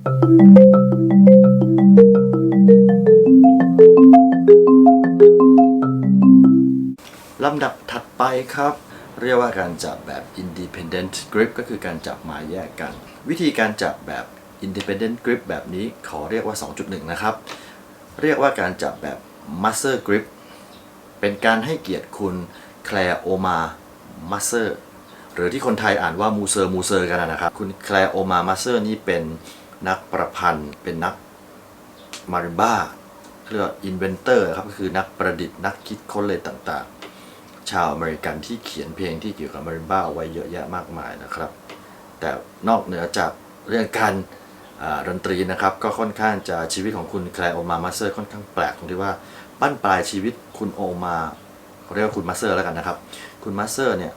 ลำดับถัดไปครับ เรียกว่าการจับแบบ independent grip ก็คือการจับไม้แยกกัน วิธีการจับแบบ independent grip แบบนี้ขอเรียกว่า 2.1 นะครับ เรียกว่าการจับแบบ muscle grip เป็นการให้เกียรติคุณแคลโอมามัสเซอร์หรือที่คนไทยอ่านว่ามูเซอร์มูเซอร์กันนะครับ คุณแคลโอมามัสเซอร์นี่เป็น นักประพันธ์ เป็นนักมาริบ้าเรียกว่าอินเวนเตอร์ครับก็คือนักประดิษฐ์นักคิดค้นเลยต่างๆ ชาวอเมริกันที่เขียนเพลงที่เกี่ยวกับมาริบ้าเอาไว้เยอะแยะมากมายนะครับ แต่นอกเหนือจากเรื่องการดนตรีนะครับ ก็ค่อนข้างจะชีวิตของคุณแคลโอมามัสเซอร์ค่อนข้างแปลกตรงที่ว่าปั้นปลายชีวิตคุณโอมาเขาเรียกว่าคุณมัสเซอร์แล้วกันนะครับ คุณมัสเซอร์เนี่ย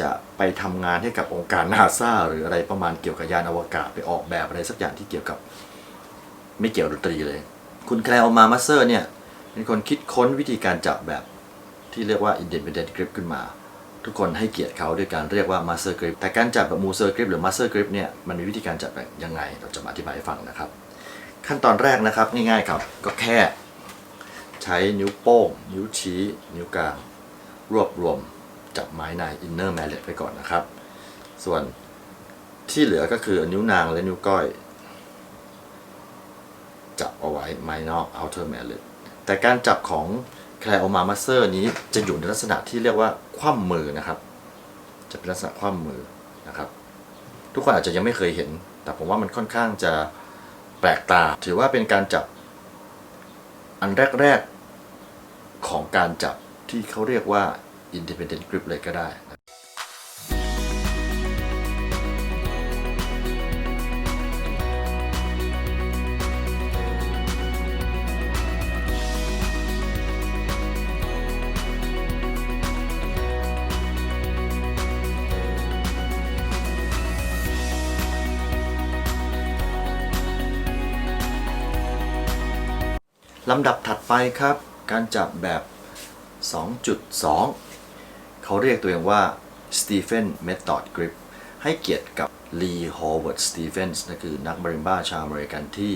จะไปทำงานให้กับองค์การนาซาหรืออะไรประมาณเกี่ยวกับยานอวกาศไปออกแบบอะไรสักอย่างที่เกี่ยวกับไม่เกี่ยวดนตรีเลย คุณแคลโอมามัสเซอร์เนี่ยเป็นคนคิดค้นวิธีการจับแบบที่เรียกว่า independent grip ขึ้นมา ทุกคนให้เกียรติเขาด้วยการเรียกว่า master grip แต่การจับแบบ muser grip หรือ master grip เนี่ยมันมีวิธีการจับแบบยังไง เราจะมาอธิบายให้ฟังนะครับ ขั้นตอนแรกนะครับง่ายๆครับก็แค่ ใช้นิ้วโป้ง นิ้วชี้ นิ้วกลาง รวบรวม จับไม้ใน inner mallet ไปก่อนนะครับ ส่วนที่เหลือก็คือนิ้วนางและนิ้วก้อย จับเอาไว้ไม้นอก outer mallet แต่การจับของแคลโอมามัสเซอร์นี้จะอยู่ในลักษณะที่เรียกว่าคว่ำมือนะครับ จะเป็นลักษณะคว่ำมือนะครับ ทุกคนอาจจะยังไม่เคยเห็น แต่ผมว่ามันค่อนข้างจะแปลกตา ถือว่าเป็นการจับอันแรก ๆ ของการจับที่เขาเรียกว่า independent grip เลยก็ได้ลำดับถัดไปครับ การจับแบบ 2.2 เขาเรียกตัวเองว่า Stephen Method Grip ให้เกียรติกับ Lee Howard Stephens นั่นคือนักบริมบ้าชาวอเมริกันที่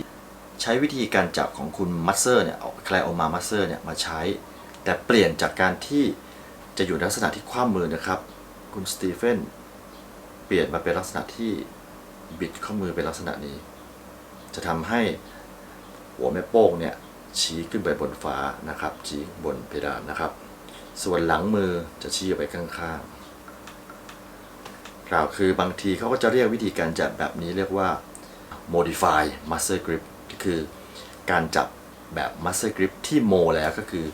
ใช้วิธีการจับของคุณมัสเซอร์เนี่ยแคลโอมามัสเซอร์เนี่ยมาใช้ แต่เปลี่ยนจากการที่จะอยู่ลักษณะที่คว่ำมือนะครับ คุณสตีเฟนเปลี่ยนมาเป็นลักษณะที่บิดข้อมือเป็นลักษณะนี้ จะทำให้หัวแม่โป้งเนี่ยชี้ขึ้นไปบนฟ้านะครับชี้บนเพดานนะครับ ส่วนหลังมือจะชี้ไปข้างๆกล่าวคือบางทีเขาก็จะเรียกวิธีการจับแบบนี้เรียกว่า modify muscle grip ก็คือการจับแบบ muscle grip ที่โมแล้วก็คือ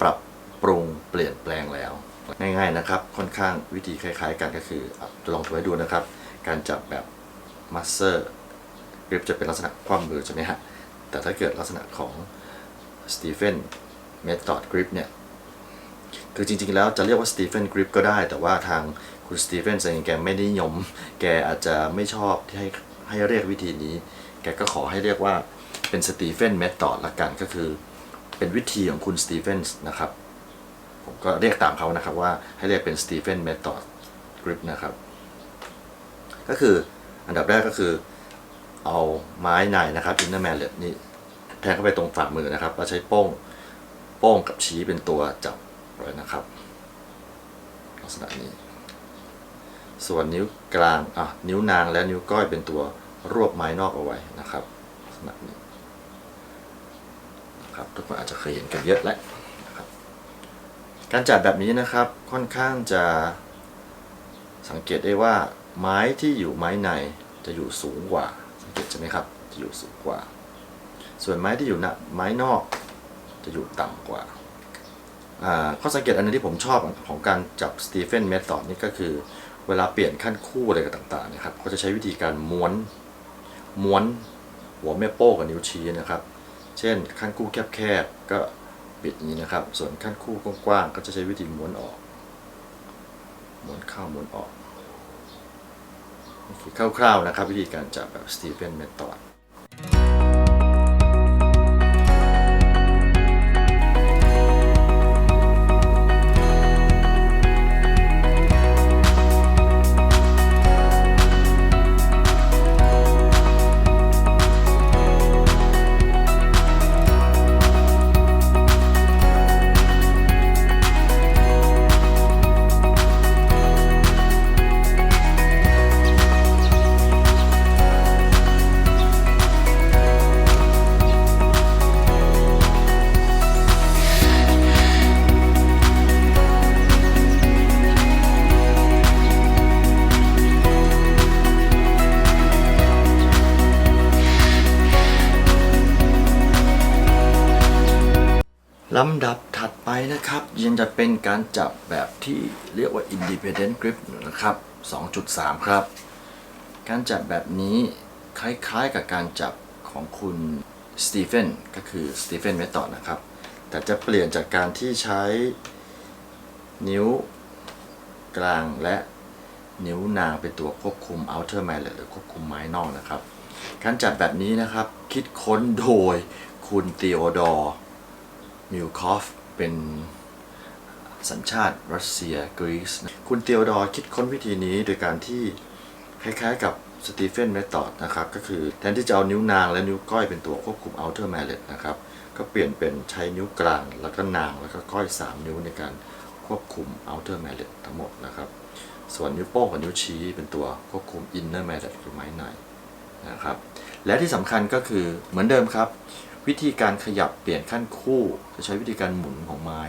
ปรับปรุงเปลี่ยนแปลงแล้ว ง่ายๆนะครับ ค่อนข้างวิธีคล้ายๆ กันก็คืออะลองทวให้ดูนะครับ การจับแบบ muscle grip จะเป็นลักษณะคว่ำมือใช่ไหมฮะแต่ถ้าเกิดลักษณะของ Stephen Method Grip เนี่ย คือจริงๆแล้วจะเรียกว่า Stephen Grip ก็ได้ แต่ว่าทางคุณ Stephen เองแกไม่นิยม แกอาจจะไม่ชอบที่ให้ให้เรียกวิธีนี้ แกก็ขอให้เรียกว่าเป็น Stephen Method ละกันก็คือ เป็นวิธีของคุณ Stephen นะครับ ผมก็เรียกตามเขานะครับว่าให้เรียกเป็น Stephen Method Grip นะครับ ก็คืออันดับแรกก็คือเอาไม้ในนะครับ inner mallet นี่แทงเข้าไปตรงฝ่ามือนะครับ แล้วใช้โป้ง โป้งกับชี้เป็นตัวจับ ไว้นะครับ ลักษณะนี้ ส่วนนิ้วกลางอะนิ้วนางและนิ้วก้อยเป็นตัวรวบไม้นอกเอาไว้นะครับลักษณะนี้นะครับทุกคนอาจจะเคยเห็นกันเยอะแล้วนะครับการจัดแบบนี้นะครับค่อนข้างจะสังเกตได้ว่าไม้ที่อยู่ไม้ในจะอยู่สูงกว่า สังเกตใช่ไหมครับจะอยู่สูงกว่า ส่วนไม้ที่อยู่หน้าไม้นอกจะอยู่ต่ำกว่า ข้อสังเกตอันนึงที่ผมชอบของการจับสตีเฟนเมธอดนี่ก็คือ เวลาเปลี่ยนขั้นคู่อะไรต่างๆนะครับเขาจะใช้วิธีการม้วนม้วนหัวแม่โป้กับนิ้วชี้นะครับ เช่นขั้นคู่แคบๆก็บิดนี้นะครับ ส่วนขั้นคู่กว้างๆก็จะใช้วิธีม้วนออกม้วนเข้าม้วนออกนี่คือคร่าวๆนะครับ วิธีการจับแบบสตีเฟนเมธอดำดับถัดไปนะครับ ยังจะเป็นการจับแบบที่เรียกว่า independent grip นะครับ 2.3 ครับ การจับแบบนี้คล้ายๆกับการจับของคุณสตีเฟนก็คือสตีเฟนเมธอดนะครับ แต่จะเปลี่ยนจากการที่ใช้นิ้วกลางและนิ้วนางเป็นตัวควบคุม outer mallet หรือควบคุมไม้นอกนะครับ การจับแบบนี้นะครับ คิดค้นโดยคุณเทโอดอร์ มิลคอฟเป็นสัญชาติรัสเซียกรีซนะคุณเตียวดอร์คิดค้นวิธีนี้โดยการที่คล้ายๆกับสตีเฟนเมธอดนะครับ ก็คือแทนที่จะเอานิ้วนางและนิ้วก้อยเป็นตัวควบคุม outer mallet นะครับ ก็เปลี่ยนเป็นใช้นิ้วกลางแล้วก็นางแล้วก็ก้อย 3 นิ้วในการควบคุม outer mallet ทั้งหมดนะครับ ส่วนนิ้วโป้งกับนิ้วชี้เป็นตัวควบคุม inner mallet คือไม้ในนะครับ และที่สำคัญก็คือเหมือนเดิมครับ วิธีการขยับเปลี่ยนขั้นคู่จะใช้วิธีการหมุนของไม้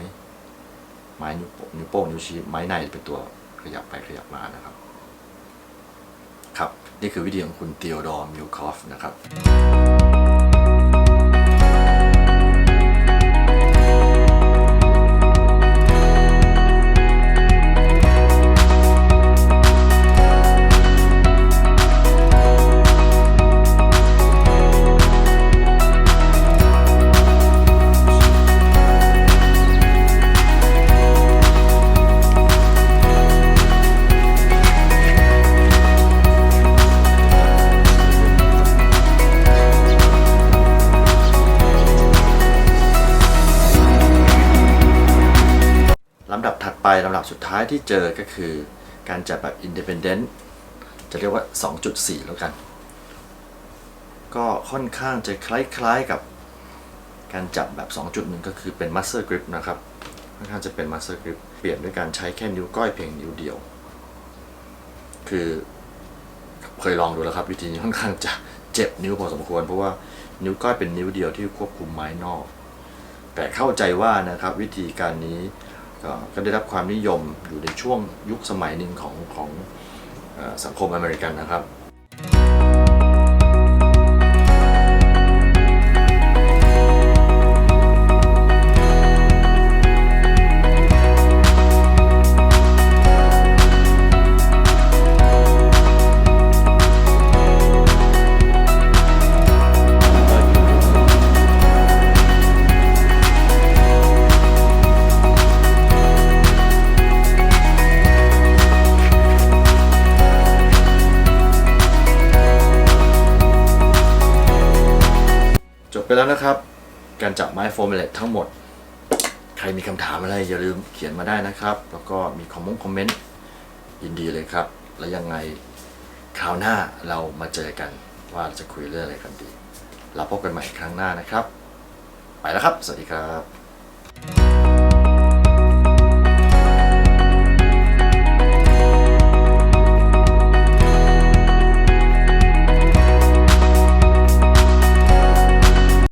ไม้นิ้วโป้งนิ้วชี้ไม้ในเป็นตัวขยับไปขยับมานะครับครับ นี่คือวิธีของคุณเตียวดอมิลคอฟนะครับ ลำดับถัดไปลำดับสุดท้ายที่เจอก็คือ การจัดแบบ Independent จะเรียกว่า 2.4 แล้วกัน ก็ค่อนข้างจะคล้ายๆกับการจับแบบ 2.1 ก็คือเป็น Master Grip นะครับ ค่อนข้างจะเป็น Master Grip เปลี่ยนด้วยการใช้แค่นิ้วก้อยเพียงนิ้วเดียว คือเคยลองดูแล้วครับ วิธีนี้ค่อนข้างจะเจ็บนิ้วพอสมควร เพราะว่านิ้วก้อยเป็นนิ้วเดียวที่ควบคุมไม้นอก แต่เข้าใจว่านะครับวิธีการนี้ ก็ก็ได้รับความนิยมอยู่ในช่วงยุคสมัยหนึ่งของของสังคมอเมริกันนะครับ บไปแล้วนะครับ การจับไม้โฟมเมลตทั้งหมด ใครมีคำถามอะไรอย่าลืมเขียนมาได้นะครับ แล้วก็มีคอมมงคอมเมนต์ยินดีเลยครับ แล้วยังไงคราวหน้าเรามาเจอกันว่าจะคุยเรื่องอะไรกันดี เราพบกันใหม่ครั้งหน้านะครับ ไปแล้วครับ สวัสดีครับ